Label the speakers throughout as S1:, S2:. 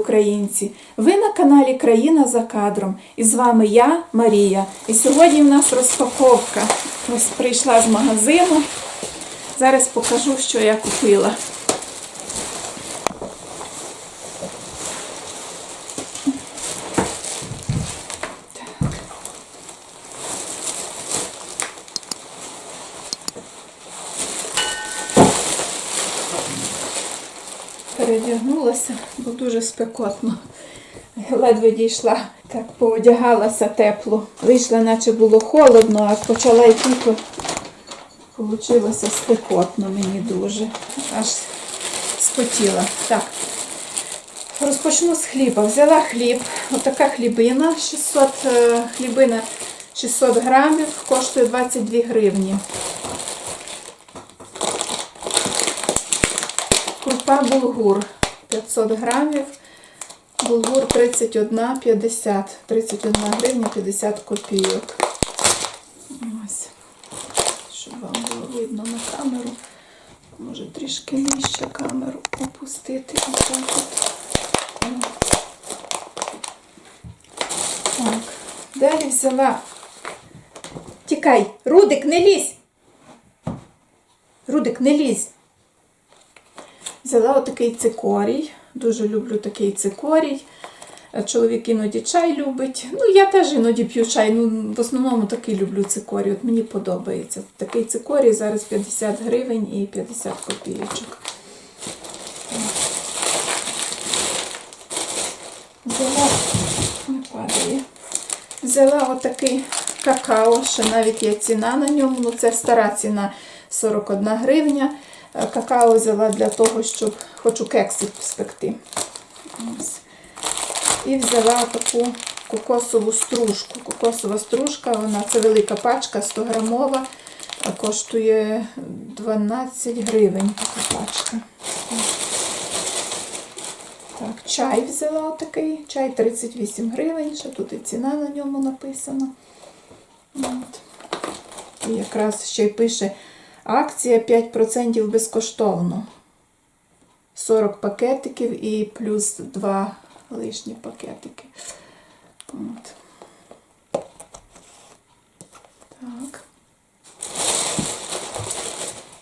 S1: українці! Ви на каналі Країна за кадром. І з вами я, Марія. І сьогодні в нас розпаковка. Ось прийшла з магазину. Зараз покажу, що я купила. Передягнулася, бо дуже спекотно. Ледве дійшла, так поодягалася тепло. Вийшла, наче було холодно, а почала йти, то вийшло спекотно мені дуже. Аж спотіла. Так. Розпочну з хліба. Взяла хліб. Отака хлібина, 600 е, хлібина 600 грамів, коштує 22 гривні. Крупа булгур 500 грамів. Булгур 31,50. 31 гривня 50 копійок. Ось. Щоб вам було видно на камеру. Може трішки нижче камеру опустити. Отак от. Так. Далі взяла. Тікай, Рудик, не лізь! Рудик, не лізь! Взяла отакий цикорій. Дуже люблю такий цикорій. Чоловік іноді чай любить. Ну, я теж іноді п'ю чай. Ну, в основному такий люблю цикорій. От мені подобається. Такий цикорій зараз 50 гривень і 50 копійочок. Взяла, не падає. Взяла отакий какао, що навіть є ціна на ньому. Ну, це стара ціна 41 гривня. Какао взяла для того, щоб хочу кекси спекти. І взяла таку кокосову стружку. Кокосова стружка, вона це велика пачка, 100 грамова, коштує 12 гривень така пачка. Так, чай взяла отакий, чай 38 гривень, ще тут і ціна на ньому написана. От. І якраз ще й пише Акція 5% безкоштовно. 40 пакетиків і плюс 2 лишні пакетики. От. Так.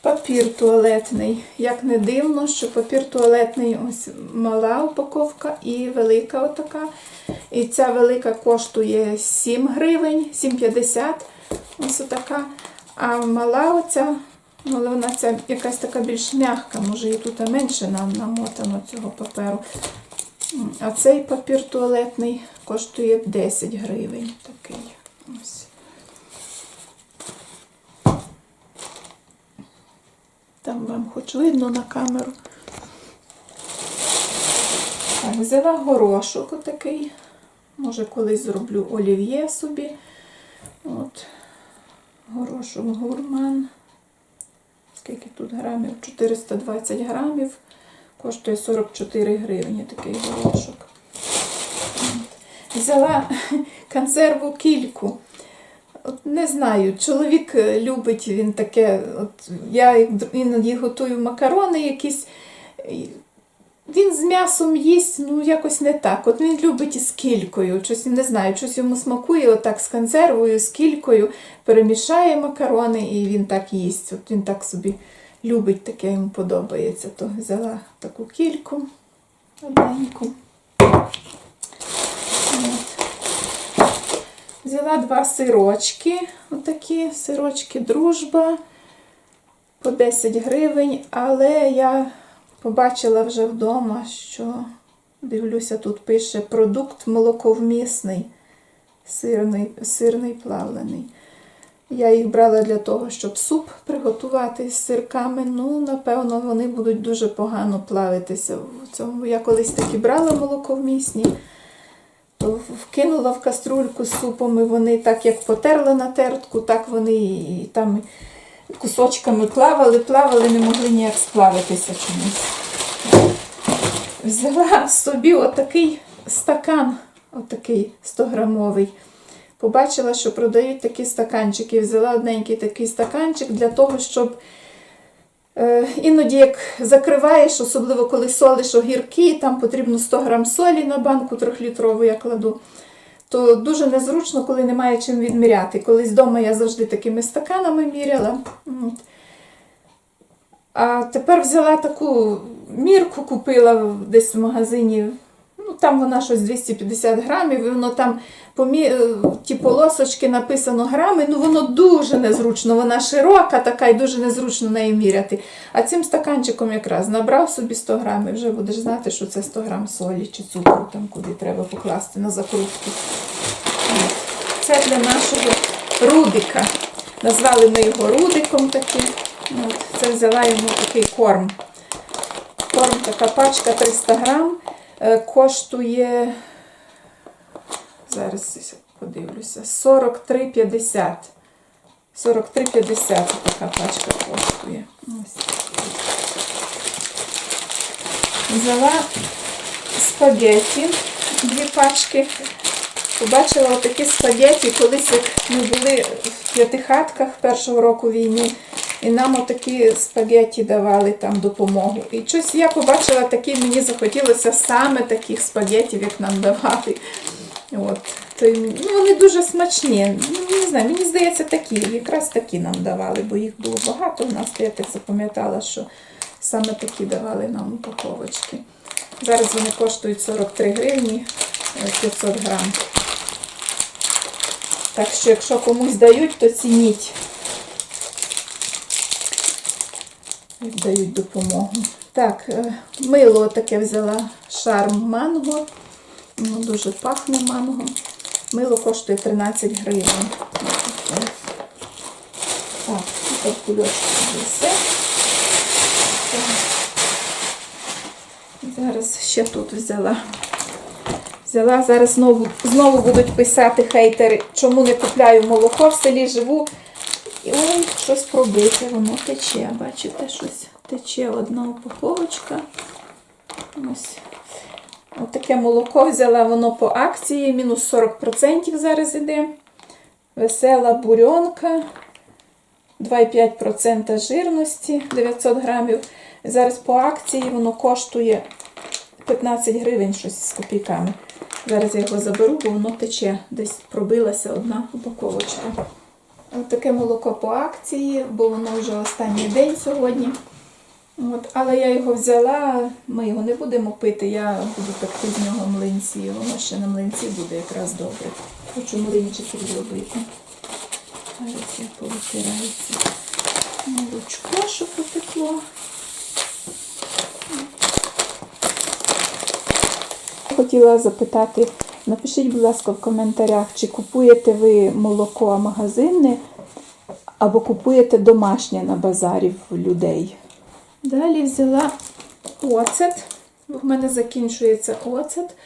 S1: Папір туалетний. Як не дивно, що папір туалетний ось мала упаковка і велика отака. І ця велика коштує 7 гривень, 7,50. Ось отака. А мала оця, але вона ця якась така більш м'яка, може і тут менше нам намотано цього паперу. А цей папір туалетний коштує 10 гривень. Такий. Там вам хоч видно на камеру. Так, взяла горошок отакий. Може, колись зроблю олів'є собі. От. Горошок гурман. Скільки тут грамів? 420 грамів. Коштує 44 гривні такий горошок. Взяла консерву кільку. От Не знаю, чоловік любить він таке. От Я іноді готую макарони якісь. Він з м'ясом їсть, ну якось не так. От він любить із кількою. Щось не знаю, щось йому смакує отак з консервою, з кількою, перемішає макарони і він так їсть. От він так собі любить, таке йому подобається. То взяла таку кільку одненьку. Взяла два сирочки, отакі сирочки дружба по 10 гривень, але я побачила вже вдома, що, дивлюся, тут пише продукт молоковмісний, сирний, сирний плавлений. Я їх брала для того, щоб суп приготувати з сирками. Ну, напевно, вони будуть дуже погано плавитися в цьому. Я колись таки брала молоковмісні, то вкинула в каструльку з супом, і вони так як потерла на тертку, так вони і там кусочками плавали, плавали, не могли ніяк сплавитися чомусь. Взяла собі отакий стакан, отакий 100-грамовий. Побачила, що продають такі стаканчики. Взяла одненький такий стаканчик для того, щоб Е, Іноді як закриваєш, особливо коли солиш огірки, там потрібно 100 грам солі на банку трьохлітрову я кладу. То дуже незручно, коли немає чим відміряти. Колись вдома я завжди такими стаканами міряла. А тепер взяла таку мірку, купила десь в магазині. Ну, там вона щось 250 грамів, і воно там помі... е, ті полосочки написано грами, ну воно дуже незручно, вона широка така і дуже незручно нею міряти. А цим стаканчиком якраз набрав собі 100 грамів, вже будеш знати, що це 100 грам солі чи цукру, там куди треба покласти на закрутку. Це для нашого рудика. Назвали ми його рудиком таким. Це взяла йому такий корм. Корм, така пачка 300 грам. Е, Коштує, зараз подивлюся, 43,50. 43,50 така пачка коштує. Ось. Взяла спагетті, дві пачки. Побачила отакі спагетті, колись як ми були в п'ятихатках першого року війни, і нам отакі спагетті давали там допомогу. І щось я побачила такі, мені захотілося саме таких спагеттів, як нам давали. От. Ну, вони дуже смачні. Ну, не знаю, мені здається, такі, якраз такі нам давали, бо їх було багато у нас, то я так запам'ятала, що саме такі давали нам упаковочки. Зараз вони коштують 43 гривні е, 500 грам. Так що, якщо комусь дають, то цініть. Як дають допомогу. Так, е, мило таке взяла шарм манго. Воно дуже пахне манго. Мило коштує 13 гривень. Так, тут кульочки все. Зараз ще тут взяла. Взяла, зараз знову, знову будуть писати хейтери, чому не купляю молоко в селі живу. І ой, щось пробите, воно тече. Бачите, щось тече одна упаковочка. Ось. Отаке молоко взяла воно по акції, мінус 40% зараз іде. Весела бурьонка. 2,5% жирності 900 грамів. Зараз по акції воно коштує 15 гривень щось з копійками. Зараз я його заберу, бо воно тече. Десь пробилася одна упаковочка. Таке молоко по акції, бо воно вже останній день сьогодні. От, але я його взяла, ми його не будемо пити, я буду пекти з нього млинці. Воно ще на млинці буде якраз добре. Хочу млинчики зробити. Зараз я повитираю молочко, щоб потекло. Хотіла запитати, напишіть, будь ласка, в коментарях, чи купуєте ви молоко магазинне або купуєте домашнє на базарі в людей. Далі взяла оцет. В мене закінчується оцет.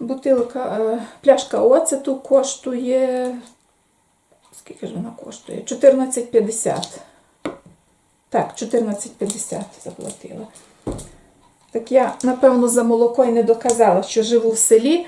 S1: Бутилка, е, пляшка оцету коштує. Скільки ж вона коштує? 14,50. Так, 14,50 заплатила. Так я, напевно, за молоко і не доказала, що живу в селі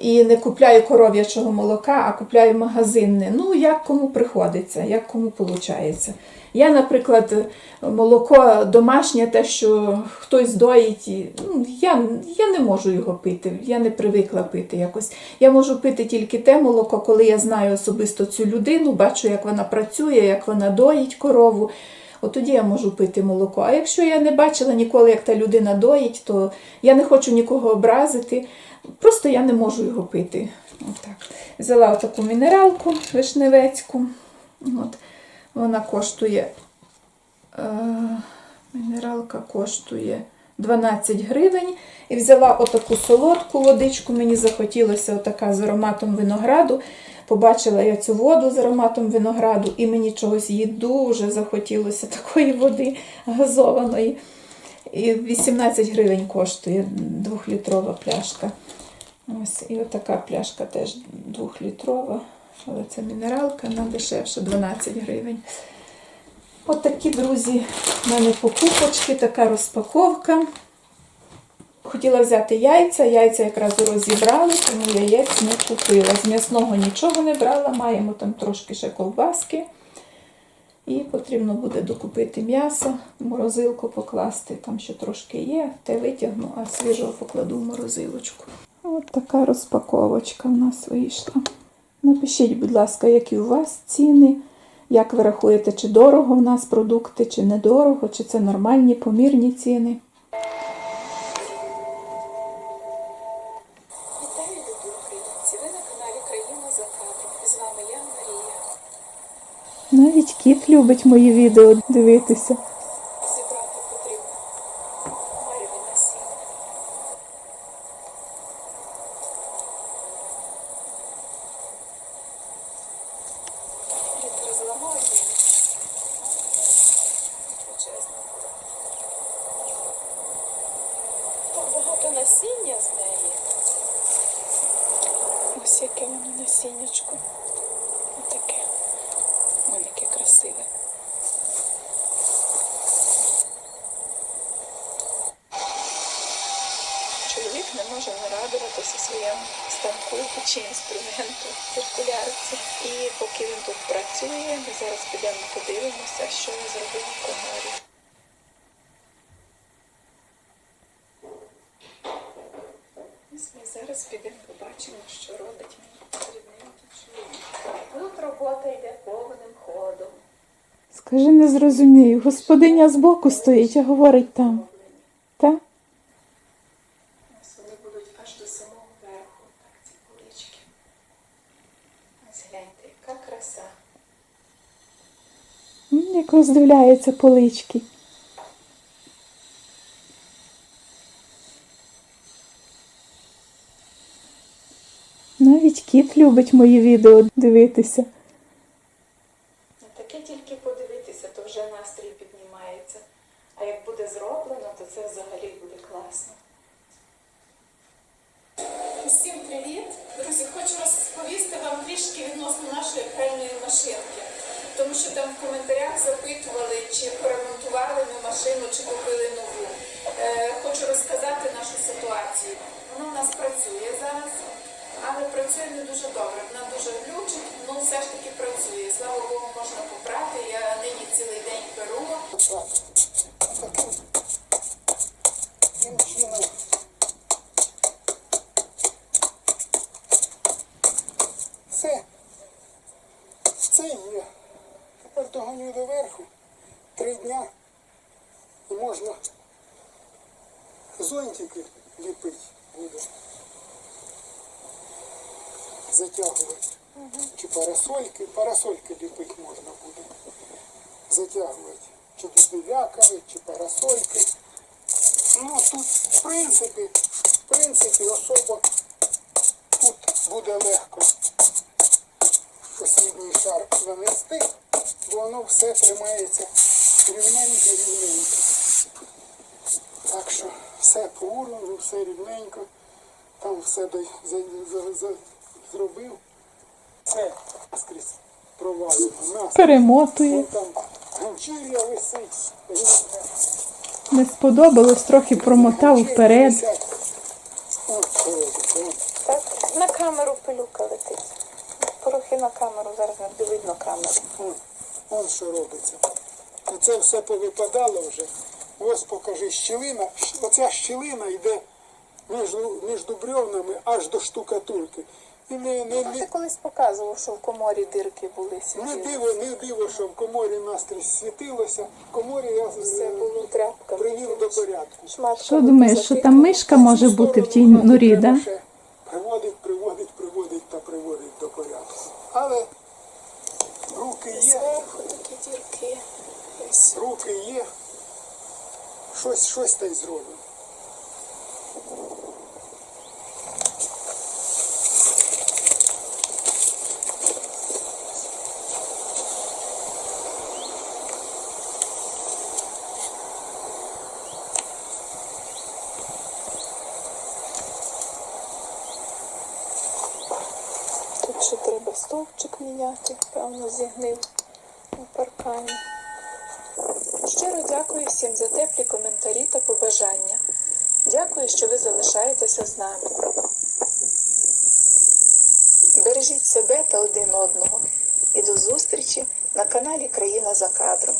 S1: і не купляю коров'ячого молока, а купляю магазинне. Ну, як кому приходиться, як кому виходить. Я, наприклад, молоко домашнє, те, що хтось доїть, ну, я, я не можу його пити, я не привикла пити якось. Я можу пити тільки те молоко, коли я знаю особисто цю людину, бачу, як вона працює, як вона доїть корову. От тоді я можу пити молоко. А якщо я не бачила ніколи, як та людина доїть, то я не хочу нікого образити. Просто я не можу його пити. Отак. Взяла отаку мінералку вишневецьку. От. Вона коштує. Е, мінералка коштує 12 гривень. І взяла отаку солодку водичку. Мені захотілося отака з ароматом винограду. Побачила я цю воду з ароматом винограду, і мені чогось її дуже захотілося такої води газованої. І 18 гривень коштує двохлітрова пляшка. Ось, і отака пляшка теж двохлітрова. Але це мінералка, вона дешевше 12 гривень. От друзі, в мене покупочки, така розпаковка. Хотіла взяти яйця, яйця якраз розібрали, тому яєць не купила. З м'ясного нічого не брала, маємо там трошки ще ковбаски.
S2: І потрібно буде докупити м'ясо, морозилку покласти, там ще трошки є, те витягну, а свіжого покладу в морозилочку. От така розпаковочка в нас вийшла. Напишіть, будь ласка, які у вас ціни, як ви рахуєте, чи дорого в нас продукти, чи недорого, чи це нормальні, помірні ціни.
S1: Вітаю, любі українці! Ви на каналі Країна за кадром. З вами я, Марія.
S2: Навіть кіт любить мої відео дивитися.
S1: Зібрати потрібно маріве насіння. Літри зламаю. Величезно буде. Так багато насіння з неї. Ось яке воно насіннячко. Отаке. Ой, яке красиве. Чоловік не може не радуватися своєму станку чи інструменту циркулярці. І поки він тут працює, ми зараз підемо подивимося, що я зробив у коморі. Ось ми зараз побачимо, що робить мій дрібненький чоловік. Тут робота йде повним ходом.
S2: Скажи, не зрозумію. Господиня збоку стоїть, а говорить там. Та?
S1: Ось вони будуть аж до самого верху, так, ці полички. Ось гляньте, яка краса.
S2: Як роздивляються полички. Навіть кіт любить мої відео дивитися.
S1: Ну, Таке тільки подивитися, то вже настрій піднімається. А як буде зроблено, то це взагалі буде класно. Всім привіт! Друзі, хочу розповісти вам трішки відносно нашої пральної машинки. Тому що там в коментарях запитували, чи поремонтували ми машину, чи купили нову. Е, хочу розказати нашу ситуацію. Вона у нас працює зараз, але працює не дуже добре. Вона дуже глючить, ну все ж таки працює. Слава Богу, можна попрати. Я нині цілий день
S3: чином все. Це є. Тепер догоню доверху. Три дня і можна зонтики ліпити буде. Затягувати. Чи парасольки. Парасольки ліпити можна буде. Затягувати. Чи дубовяками, чи парасольки. Ну тут в принципі, в принципі особо тут буде легко освітній шар занести, бо воно все тримається рівненько, рівненько. Так що все по уровню, все рівненько, там все за, за, за, зробив. Все скрізь провалено. Нас
S2: Перемотує.
S3: там ганчір'я висить.
S2: Не сподобалось, трохи промотав вперед.
S1: Так, на камеру пилюка летить. Порохи на камеру, зараз не видно камеру.
S3: Вон що робиться. Оце все повипадало вже. Ось покажи щілина. Оця щілина йде між, між бревнами аж до штукатурки. І не, не,
S1: Ти
S3: не,
S1: колись показував, що в коморі дирки були
S3: не, диво, не диво, що в коморі настрій світилося. В коморі я
S1: Все було тряпками.
S3: привів до порядку.
S1: Шматками
S2: Що думаєш, що там мишка може бути в тій норі, да?
S3: Приводить, приводить, приводить та приводить до порядку. Але руки є.
S1: Зверху такі дірки.
S3: Руки є, щось, щось та й зробимо.
S1: Тут ще треба стовпчик міняти, певно, зігнив на паркані. Щиро дякую всім за теплі коментарі та побажання. Дякую, що ви залишаєтеся з нами. Бережіть себе та один одного. і до зустрічі на каналі Країна за кадром.